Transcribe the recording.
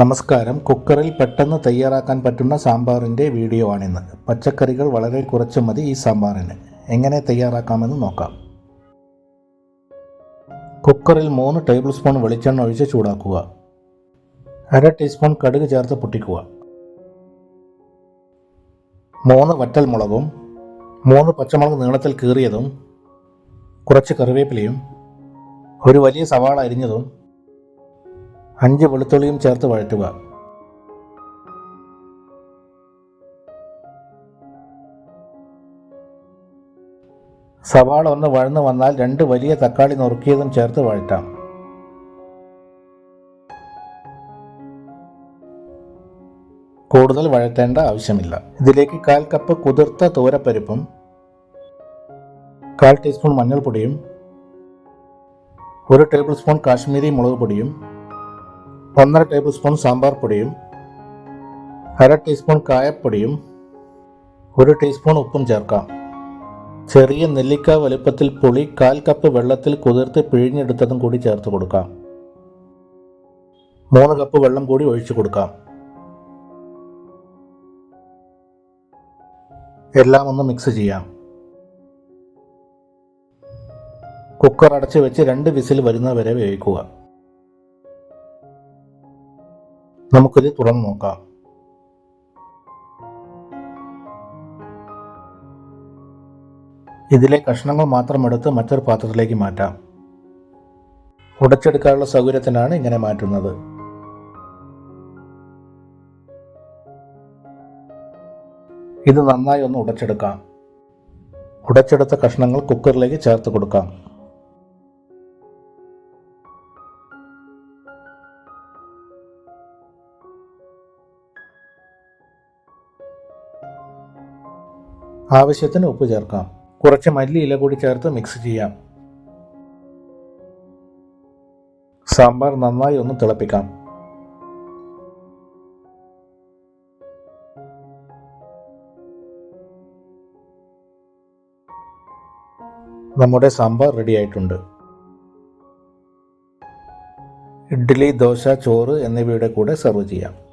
നമസ്കാരം. കുക്കറിൽ പെട്ടെന്ന് തയ്യാറാക്കാൻ പറ്റുന്ന സാമ്പാറിന്റെ വീഡിയോ ആണിന്ന്. പച്ചക്കറികൾ വളരെ കുറച്ച് മതി ഈ സാമ്പാറിന്. എങ്ങനെ തയ്യാറാക്കാമെന്ന് നോക്കാം. കുക്കറിൽ മൂന്ന് ടേബിൾ സ്പൂൺ വെളിച്ചെണ്ണ ഒഴിച്ച് ചൂടാക്കുക. അര ടീസ്പൂൺ കടുക് ചേർത്ത് പൊട്ടിക്കുക. മൂന്ന് വറ്റൽ മുളകും മൂന്ന് പച്ചമുളക് നീളത്തിൽ കീറിയതും കുറച്ച് കറിവേപ്പിലയും ഒരു വലിയ സവാള അരിഞ്ഞതും അഞ്ച് വെളുത്തുള്ളിയും ചേർത്ത് വഴറ്റുക. സവാള ഒന്ന് വഴന്നു വന്നാൽ രണ്ട് വലിയ തക്കാളി നുറുക്കിയതും ചേർത്ത് വഴറ്റാം. കൂടുതൽ വഴറ്റേണ്ട ആവശ്യമില്ല. ഇതിലേക്ക് കാൽ കപ്പ് കുതിർത്ത തോരപ്പരിപ്പും കാൽ ടീസ്പൂൺ മഞ്ഞൾപ്പൊടിയും ഒരു ടേബിൾ സ്പൂൺ കാശ്മീരി മുളക് പൊടിയും ഒന്നര ടേബിൾ സ്പൂൺ സാമ്പാർ പൊടിയും അര ടീസ്പൂൺ കായപ്പൊടിയും ഒരു ടീസ്പൂൺ ഉപ്പും ചേർക്കാം. ചെറിയ നെല്ലിക്ക വലുപ്പത്തിൽ പുളി കാൽ കപ്പ് വെള്ളത്തിൽ കുതിർത്ത് പിഴിഞ്ഞെടുത്തതും കൂടി ചേർത്ത് കൊടുക്കാം. മൂന്ന് കപ്പ് വെള്ളം കൂടി ഒഴിച്ചു കൊടുക്കാം. എല്ലാം ഒന്ന് മിക്സ് ചെയ്യാം. കുക്കർ അടച്ചു വെച്ച് രണ്ട് വിസിൽ വരുന്നവരെ വേവിക്കുക. നമുക്കിത് തുറന്നു നോക്കാം. ഇതിലെ കഷ്ണങ്ങൾ മാത്രം എടുത്ത് മറ്റൊരു പാത്രത്തിലേക്ക് മാറ്റാം. ഉടച്ചെടുക്കാനുള്ള സൗകര്യത്തിനാണ് ഇങ്ങനെ മാറ്റുന്നത്. ഇത് നന്നായി ഒന്ന് ഉടച്ചെടുക്കാം. ഉടച്ചെടുത്ത കഷ്ണങ്ങൾ കുക്കറിലേക്ക് ചേർത്ത് കൊടുക്കാം. ആവശ്യത്തിന് ഉപ്പ് ചേർക്കാം. കുറച്ച് മല്ലി ഇല കൂടി ചേർത്ത് മിക്സ് ചെയ്യാം. സാമ്പാർ നന്നായി ഒന്ന് തിളപ്പിക്കാം. നമ്മുടെ സാമ്പാർ റെഡി ആയിട്ടുണ്ട്. ഇഡ്ഡലി ദോശ ചോറ് എന്നിവയുടെ കൂടെ സെർവ് ചെയ്യാം.